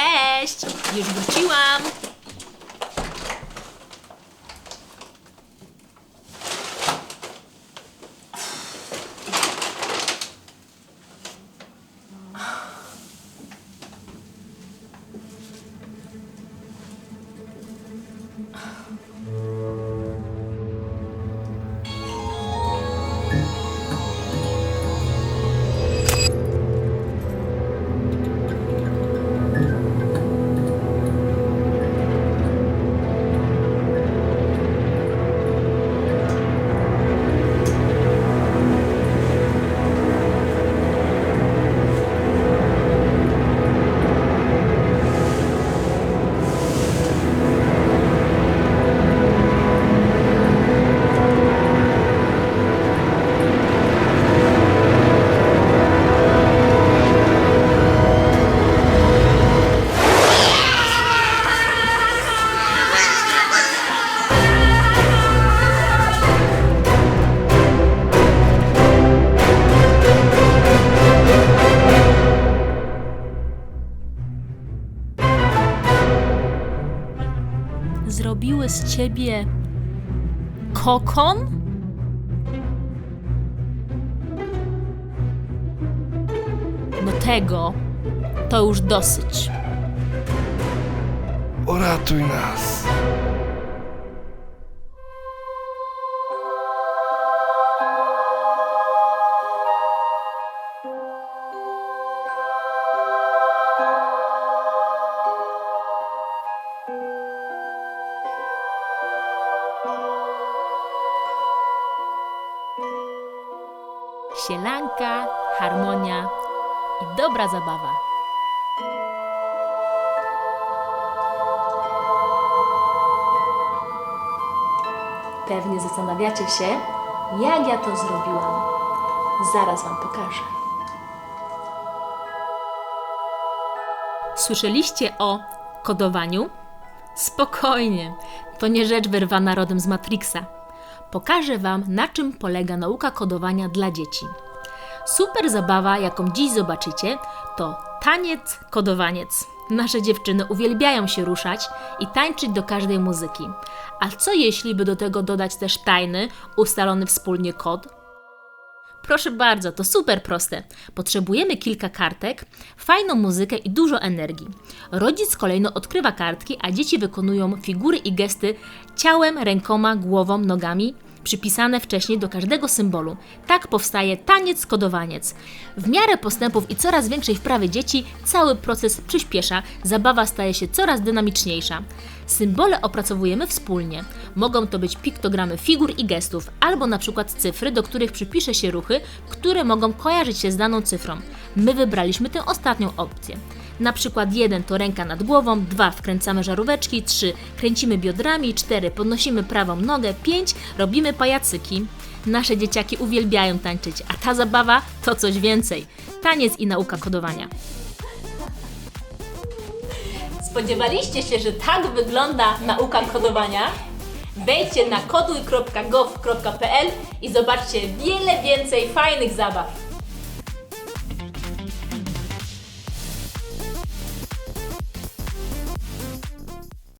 Cześć! Już wróciłam! Zrobiły z ciebie kokon? No tego to już dosyć. Uratuj nas. Sielanka, harmonia i dobra zabawa. Pewnie zastanawiacie się, jak ja to zrobiłam. Zaraz Wam pokażę. Słyszeliście o kodowaniu? Spokojnie, to nie rzecz wyrwana rodem z Matrixa. Pokażę Wam, na czym polega nauka kodowania dla dzieci. Super zabawa, jaką dziś zobaczycie, to taniec, kodowaniec. Nasze dziewczyny uwielbiają się ruszać i tańczyć do każdej muzyki. A co jeśli by do tego dodać też tajny, ustalony wspólnie kod? Proszę bardzo, to super proste. Potrzebujemy kilka kartek, fajną muzykę i dużo energii. Rodzic kolejno odkrywa kartki, a dzieci wykonują figury i gesty ciałem, rękoma, głową, nogami, przypisane wcześniej do każdego symbolu. Tak powstaje taniec kodowaniec. W miarę postępów i coraz większej wprawy dzieci cały proces przyspiesza, zabawa staje się coraz dynamiczniejsza. Symbole opracowujemy wspólnie. Mogą to być piktogramy figur i gestów, albo na przykład cyfry, do których przypisze się ruchy, które mogą kojarzyć się z daną cyfrą. My wybraliśmy tę ostatnią opcję. Na przykład 1 to ręka nad głową, 2 wkręcamy żaróweczki, 3 kręcimy biodrami, 4 podnosimy prawą nogę, 5 robimy pajacyki. Nasze dzieciaki uwielbiają tańczyć, a ta zabawa to coś więcej. Taniec i nauka kodowania. Spodziewaliście się, że tak wygląda nauka kodowania? Wejdźcie na koduj.gov.pl i zobaczcie wiele więcej fajnych zabaw.